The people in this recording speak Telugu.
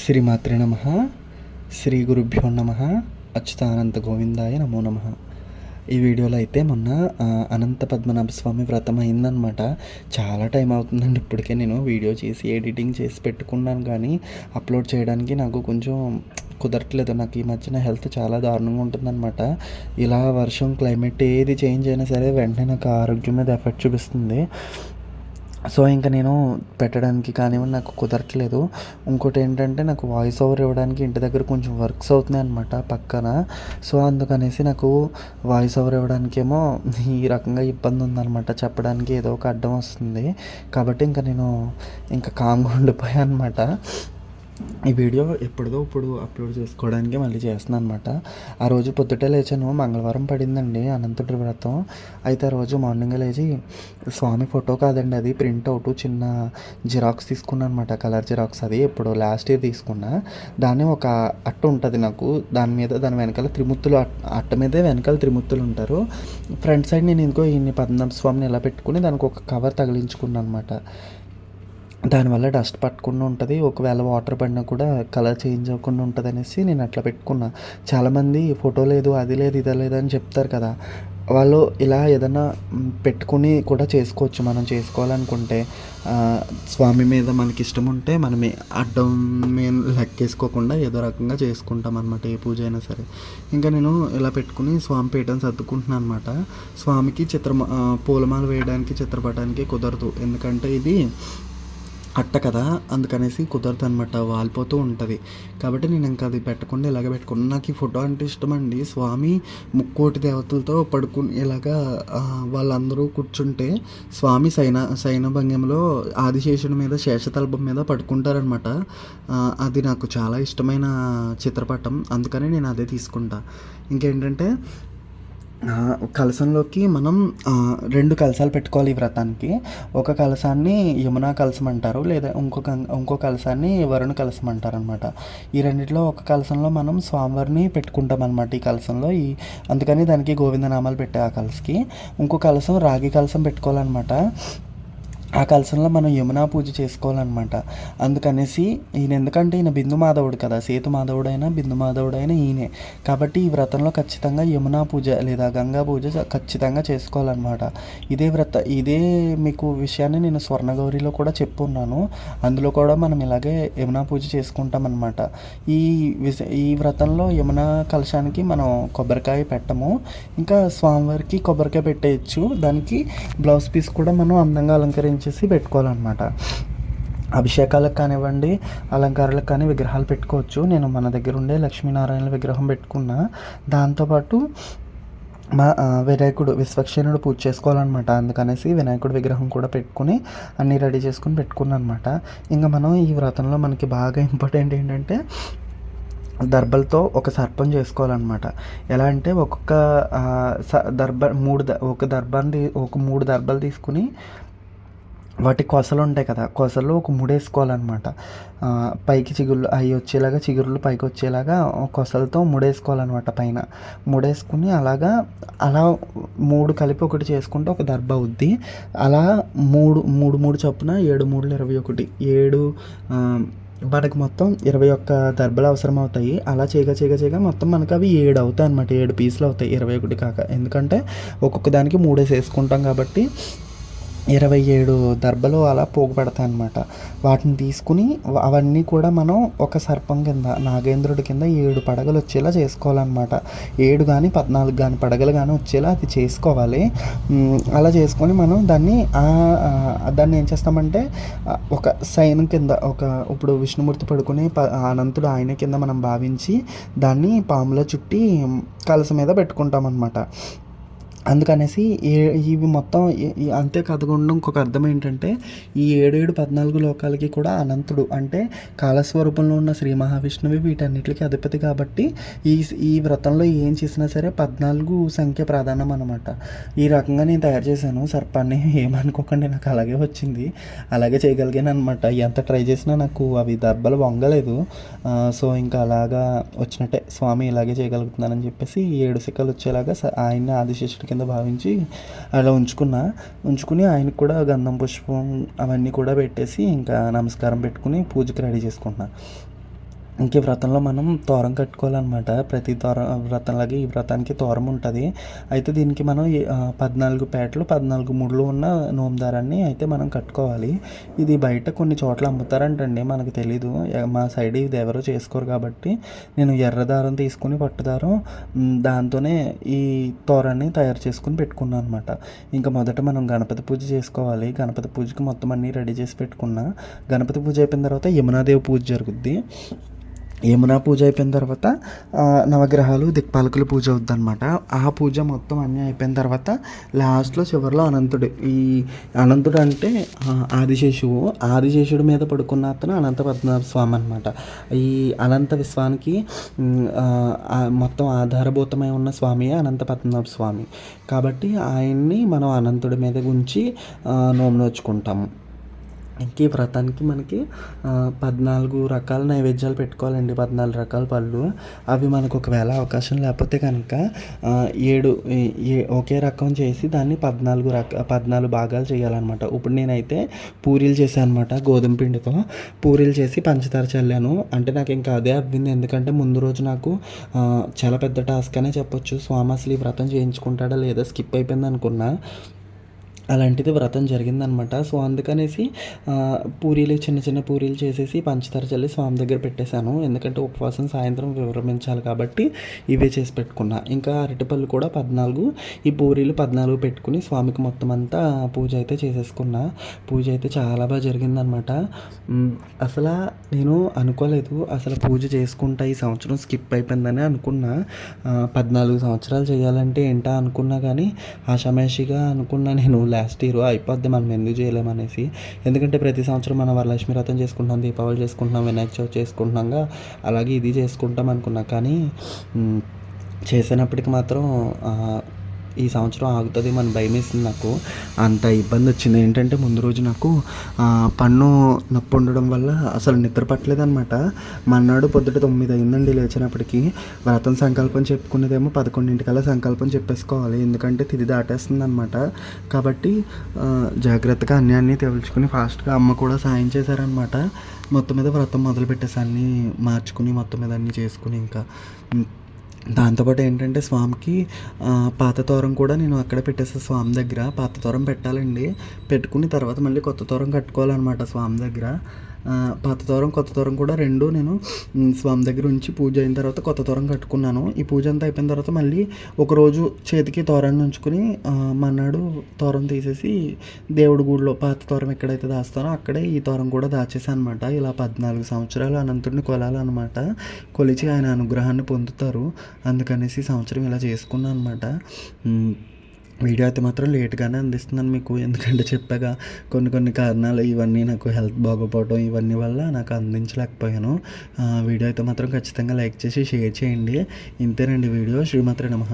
శ్రీమాత్రే నమ. శ్రీ గురుభ్యో నమ. అచ్యుతానంత గోవిందాయ నమో నమ. ఈ వీడియోలో అయితే మొన్న అనంత పద్మనాభ స్వామి వ్రతం అయిందనమాట చాలా టైం అవుతుందండి ఇప్పటికే నేను వీడియో చేసి ఎడిటింగ్ చేసి పెట్టుకున్నాను కానీ అప్లోడ్ చేయడానికి నాకు కొంచెం కుదరట్లేదు. నాకు ఈ మధ్యన హెల్త్ చాలా దారుణంగా ఉంటుందన్నమాట. ఇలా వర్షం క్లైమేట్ ఏది చేంజ్ అయినా సరే వెంటనే నాకు ఆరోగ్యం మీద ఎఫెక్ట్ చూపిస్తుంది. సో ఇంకా నేను పెట్టడానికి కానివ్వండి నాకు కుదరట్లేదు. ఇంకోటి ఏంటంటే నాకు వాయిస్ ఓవర్ ఇవ్వడానికి ఇంటి దగ్గర కొంచెం వర్క్స్ అవుతున్నాయి అనమాట పక్కన. సో అందుకనేసి నాకు వాయిస్ ఓవర్ ఇవ్వడానికేమో ఈ రకంగా ఇబ్బంది ఉందన్నమాట. చెప్పడానికి ఏదో ఒక అడ్డం వస్తుంది. కాబట్టి ఇంకా నేను ఇంకా కామ్గా ఉండిపోయాను అనమాట ఈ వీడియో ఎప్పుడుదో ఇప్పుడు అప్లోడ్ చేసుకోవడానికి మళ్ళీ చేస్తున్నాను అనమాట ఆ రోజు పొద్దుటే లేచాను మంగళవారం పడిందండి అనంతుడి వ్రతం. అయితే ఆ రోజు మార్నింగ్ లేచి స్వామి ఫోటో కాదండి అది ప్రింట్ అవుట్ చిన్న జిరాక్స్ తీసుకున్నాను అనమాట కలర్ జిరాక్స్ అది ఎప్పుడు లాస్ట్ ఇయర్ తీసుకున్నా. దాన్ని ఒక అట్ట ఉంటుంది నాకు దాని మీద దాని వెనకాల త్రిమూర్తులు అట్ట మీదే వెనకాల త్రిమూర్తులు ఉంటారు. ఫ్రంట్ సైడ్ నేను ఇంకో ఇన్ని పద్మనాభ స్వామిని ఇలా పెట్టుకుని దానికి ఒక కవర్ తగిలించుకున్నాను అనమాట దానివల్ల డస్ట్ పట్టకుండా ఉంటుంది. ఒకవేళ వాటర్ పడినా కూడా కలర్ చేంజ్ అవ్వకుండా ఉంటుంది అనేసి నేను అట్లా పెట్టుకున్నా. చాలామంది ఫోటో లేదు అది లేదు ఇది లేదు అని చెప్తారు కదా. వాళ్ళు ఇలా ఏదైనా పెట్టుకుని కూడా చేసుకోవచ్చు. మనం చేసుకోవాలనుకుంటే స్వామి మీద మనకి ఇష్టం ఉంటే మనం అడ్డం మీద లెక్కేసుకోకుండా ఏదో రకంగా చేసుకుంటాం అనమాట ఏ పూజ అయినా సరే. ఇంకా నేను ఇలా పెట్టుకుని స్వామి పీఠం సర్దుకుంటున్నాను అనమాట స్వామికి చిత్ర పూలమాల వేయడానికి చిత్రపటానికి కుదరదు. ఎందుకంటే ఇది అట్ట కదా? అందుకనేసి కుదరదు అనమాట వాలిపోతూ ఉంటుంది. కాబట్టి నేను ఇంకా అది పెట్టకుండా ఇలాగ పెట్టుకున్నాను నాకు ఈ ఫోటో అంటే ఇష్టం అండి స్వామి ముక్కోటి దేవతలతో పడుకుని ఇలాగా వాళ్ళందరూ కూర్చుంటే స్వామి సైన సైన భంగిమలో ఆదిశేషుని మీద శేషతల్పం మీద పడుకుంటారనమాట అది నాకు చాలా ఇష్టమైన చిత్రపటం. అందుకని నేను అదే తీసుకుంటా. ఇంకేంటంటే కలసంలోకి మనం రెండు కలసాలు పెట్టుకోవాలి ఈ వ్రతానికి. ఒక కలసాన్ని యమునా కలసం అంటారు లేదా ఇంకొక ఇంకో కలసాన్ని వరుణ కలసం అంటారు అనమాట ఈ రెండిట్లో ఒక కలసంలో మనం స్వామివారిని పెట్టుకుంటాం అనమాట ఈ కలసంలో ఈ అందుకని దానికి గోవిందనామాలు పెట్టే ఆ కలసకి ఇంకో కలసం రాగి కలసం పెట్టుకోవాలన్నమాట. ఆ కలసంలో మనం యమునా పూజ చేసుకోవాలన్నమాట. అందుకనేసి ఈయన ఎందుకంటే ఈయన బిందు మాధవుడు కదా సేతు మాధవుడైనా బిందు మాధవుడైనా ఈయనే. కాబట్టి ఈ వ్రతంలో ఖచ్చితంగా యమునా పూజ లేదా గంగా పూజ ఖచ్చితంగా చేసుకోవాలన్నమాట. ఇదే వ్రత ఇదే మీకు విషయాన్ని నేను స్వర్ణగౌరిలో కూడా చెప్పున్నాను. అందులో కూడా మనం ఇలాగే యమునా పూజ చేసుకుంటామన్నమాట. ఈ విష ఈ వ్రతంలో యమునా కలశానికి మనం కొబ్బరికాయ పెట్టము. ఇంకా స్వామివారికి కొబ్బరికాయ పెట్టేయచ్చు. దానికి బ్లౌజ్ పీస్ కూడా మనం అందంగా అలంకరించేసి పెట్టుకోవాలన్నమాట. అభిషేకాలకు కానివ్వండి అలంకారాలకు కానీ విగ్రహాలు పెట్టుకోవచ్చు. నేను మన దగ్గర ఉండే లక్ష్మీనారాయణ విగ్రహం పెట్టుకున్నా. దాంతోపాటు మా వినాయకుడు విశ్వక్షేణుడు పూజ చేసుకోవాలన్నమాట. అందుకనేసి వినాయకుడు విగ్రహం కూడా పెట్టుకుని అన్నీ రెడీ చేసుకుని పెట్టుకున్నాను అనమాట ఇంకా మనం ఈ వ్రతంలో మనకి బాగా ఇంపార్టెంట్ ఏంటంటే దర్భలతో ఒక సర్పం చేసుకోవాలన్నమాట. ఎలా అంటే ఒక్కొక్క స- దర్భ మూడు ఒక దర్భాన్ని ఒక మూడు దర్భలు తీసుకుని వాటి కొసలు ఉంటాయి కదా కొసలు ఒక ముడేసుకోవాలన్నమాట. పైకి చిగుళ్ళు అవి వచ్చేలాగా చిగురులు పైకి వచ్చేలాగా కొసలతో ముడేసుకోవాలన్నమాట పైన. ముడేసుకుని అలాగా అలా మూడు కలిపి ఒకటి చేసుకుంటే ఒక దర్భ అవుద్ది. అలా మూడు మూడు మూడు చొప్పున ఏడు మూడు ఇరవై ఒకటి. ఏడు మనకు మొత్తం ఇరవై ఒక్క దర్భలు అవసరం అవుతాయి. అలా చేయగా చేయగా చేయగా మొత్తం మనకు అవి ఏడు అవుతాయి అనమాట ఏడు పీసులు అవుతాయి ఇరవై ఒకటి కాక. ఎందుకంటే ఒక్కొక్క దానికి మూడేసి వేసుకుంటాం కాబట్టి ఇరవై ఏడు దర్భలు అలా పోగు పెడతాయి అనమాట వాటిని తీసుకుని అవన్నీ కూడా మనం ఒక సర్పం కింద నాగేంద్రుడి కింద ఏడు పడగలు వచ్చేలా చేసుకోవాలన్నమాట. ఏడు కానీ పద్నాలుగు కానీ పడగలు కానీ వచ్చేలా అది చేసుకోవాలి. అలా చేసుకొని మనం దాన్ని దాన్ని ఏం చేస్తామంటే ఒక సైన్ కింద ఒక ఇప్పుడు విష్ణుమూర్తి పడుకుని ప అనంతుడు ఆయన కింద మనం భావించి దాన్ని పాములో చుట్టి కలస మీద పెట్టుకుంటాం అనమాట అందుకనేసి ఏ ఇవి మొత్తం అంతే కాకుండా ఇంకొక అర్థం ఏంటంటే ఈ ఏడేడు పద్నాలుగు లోకాలకి కూడా అనంతుడు. అంటే కాలస్వరూపంలో ఉన్న శ్రీ మహావిష్ణువు వీటన్నిటికీ అధిపతి కాబట్టి ఈ ఈ వ్రతంలో ఏం చేసినా సరే పద్నాలుగు సంఖ్య ప్రధానం అనమాట ఈ రకంగా నేను తయారు చేశాను. సర్పాన్ని ఏమనుకోకండి నాకు అలాగే వచ్చింది. అలాగే చేయగలిగాను అనమాట ఎంత ట్రై చేసినా నాకు అవి దర్బలు వంగలేదు. సో ఇంకా అలాగా వచ్చినట్టే. స్వామి ఇలాగే చేయగలుగుతున్నానని చెప్పేసి ఏడు సిక్కలు వచ్చేలాగా ఆయన్ని ఆదిశేషుడికి కింద భావించి అలా ఉంచుకున్నా. ఉంచుకుని ఆయనకు కూడా గంధం పుష్పం అవన్నీ కూడా పెట్టేసి ఇంకా నమస్కారం పెట్టుకుని పూజకి రెడీ చేసుకుంటున్నా. ఇంక ఈ వ్రతంలో మనం తోరం కట్టుకోవాలన్నమాట. ప్రతి తోర వ్రతంలాగే ఈ వ్రతానికి తోరం ఉంటుంది. అయితే దీనికి మనం పద్నాలుగు పేటలు పద్నాలుగు ముళ్ళు ఉన్న నోమదారాన్ని అయితే మనం కట్టుకోవాలి. ఇది బయట కొన్ని చోట్ల అమ్ముతారంటండి మనకు తెలీదు. మా సైడ్ ఇది ఎవరో చేసుకోరు కాబట్టి నేను ఎర్ర దారం తీసుకుని పట్టుదారం దాంతోనే ఈ తోరాన్ని తయారు చేసుకుని పెట్టుకున్నాను అనమాట ఇంకా మొదట మనం గణపతి పూజ చేసుకోవాలి. గణపతి పూజకి మొత్తం అన్నీ రెడీ చేసి పెట్టుకున్నా. గణపతి పూజ అయిపోయిన తర్వాత యమునాదేవి పూజ జరుగుద్ది. యమునా పూజ అయిపోయిన తర్వాత నవగ్రహాలు దిక్పాలకుల పూజ అవుద్దనమాట ఆ పూజ మొత్తం అన్నీ అయిపోయిన తర్వాత లాస్ట్లో చివరిలో అనంతుడు. ఈ అనంతుడు అంటే ఆదిశేషువు. ఆదిశేషుడి మీద పడుకున్న అతను అనంత పద్మనాభ స్వామి అనమాట ఈ అనంత విశ్వానికి మొత్తం ఆధారభూతమై ఉన్న స్వామి అనంత పద్మనాభ స్వామి. కాబట్టి ఆయన్ని మనం అనంతుడి మీద గుంచి నోము నోచుకుంటాము. ఇంక ఈ వ్రతానికి మనకి పద్నాలుగు రకాల నైవేద్యాలు పెట్టుకోవాలండి. పద్నాలుగు రకాల పళ్ళు. అవి మనకు ఒకవేళ అవకాశం లేకపోతే కనుక ఏడు ఏ- ఒకే రకం చేసి దాన్ని పద్నాలుగు రక పద్నాలుగు భాగాలు చేయాలన్నమాట. ఇప్పుడు నేనైతే పూరీలు చేశాను అనమాట గోధుమ పిండితో. పూరీలు చేసి పంచదార చల్లాను. అంటే నాకు ఇంకా అదే అవ్వింది. ఎందుకంటే ముందు రోజు నాకు చాలా పెద్ద టాస్క్ అనే చెప్పొచ్చు. స్వామి అసలు ఈ వ్రతం చేయించుకుంటాడా లేదా? స్కిప్ అయిపోయింది అనుకున్నా. అలాంటిది వ్రతం జరిగిందనమాట. సో అందుకనేసి పూరీలు చిన్న చిన్న పూరీలు చేసేసి పంచదార చల్లి స్వామి దగ్గర పెట్టేశాను. ఎందుకంటే ఉపవాసం సాయంత్రం విరమించాలి కాబట్టి ఇవే చేసి పెట్టుకున్నా. ఇంకా అరటిపళ్ళు కూడా పద్నాలుగు ఈ పూరీలు పద్నాలుగు పెట్టుకుని స్వామికి మొత్తం అంతా పూజ అయితే చేసేసుకున్నా. పూజ అయితే చాలా బాగా జరిగిందనమాట. అసలు నేను అనుకోలేదు. అసలు పూజ చేసుకుంటా ఈ సంవత్సరం స్కిప్ అయిపోయిందని అనుకున్నా. పద్నాలుగు సంవత్సరాలు చేయాలంటే ఏంటా అనుకున్నా కానీ ఆషామేషిగా అనుకున్నా నేను. లాస్ట్ ఇయర్ అయిపోద్ది మనం ఎందుకు చేయలేమనేసి ఎందుకంటే ప్రతి సంవత్సరం మనం వరలక్ష్మి వ్రతం చేసుకుంటున్నాం దీపావళి చేసుకుంటున్నాం వినాయక చవితి చేసుకుంటున్నాంగా అలాగే ఇది చేసుకుంటాం అనుకున్నా కానీ చేసినప్పటికి మాత్రం ఈ సంవత్సరం ఆగుతుంది మన భయం వేసింది నాకు. అంత ఇబ్బంది వచ్చింది. ఏంటంటే ముందు రోజు నాకు పన్ను నొప్పి ఉండడం వల్ల అసలు నిద్ర పట్టలేదనమాట మన్నాడు పొద్దుట తొమ్మిది అయిందండి లేచినప్పటికీ. వ్రతం సంకల్పం చెప్పుకునేదేమో పదకొండింటికల్లా సంకల్పం చెప్పేసుకోవాలి. ఎందుకంటే తిది దాటేస్తుంది అనమాట కాబట్టి జాగ్రత్తగా అన్ని అన్నీ తెలుసుకుని ఫాస్ట్గా అమ్మ కూడా సాయం చేశారనమాట మొత్తం మీద వ్రతం మొదలు పెట్టేసి అన్నీ మార్చుకుని మొత్తం మీద అన్నీ చేసుకుని ఇంకా దాంతోపాటు ఏంటంటే స్వామికి పాత తోరం కూడా నేను అక్కడ పెట్టేసా స్వామి దగ్గర. పాత తోరం పెట్టాలండి. పెట్టుకుని తర్వాత మళ్ళీ కొత్త తోరం కట్టుకోవాలన్నమాట స్వామి దగ్గర. పాత తోరం కొత్త తోరం కూడా రెండు నేను స్వామి దగ్గర ఉంచి పూజ అయిన తర్వాత కొత్త తోరం కట్టుకున్నాను. ఈ పూజ అంతా అయిపోయిన తర్వాత మళ్ళీ ఒకరోజు చేతికి తోరాన్ని ఉంచుకుని మన్నాడు తోరం తీసేసి దేవుడి గుడిలో పాత తోరం ఎక్కడైతే దాస్తానో అక్కడే ఈ తోరం కూడా దాచేసాను అనమాట ఇలా పద్నాలుగు సంవత్సరాలు అనంతుడిని కొలాలన్నమాట కొలిచి ఆయన అనుగ్రహాన్ని పొందుతారు. అందుకనేసి సంవత్సరం ఇలా చేసుకున్నాను అనమాట వీడియో అయితే మాత్రం లేట్గానే అందిస్తున్నాను మీకు. ఎందుకంటే చెప్పాగా కొన్ని కొన్ని కారణాలు ఇవన్నీ నాకు హెల్త్ బాగోపోవడం ఇవన్నీ వల్ల నాకు అందించలేకపోయాను. వీడియో అయితే మాత్రం ఖచ్చితంగా లైక్ చేసి షేర్ చేయండి. ఇంతేనండి వీడియో. శ్రీమాత్ర నమ.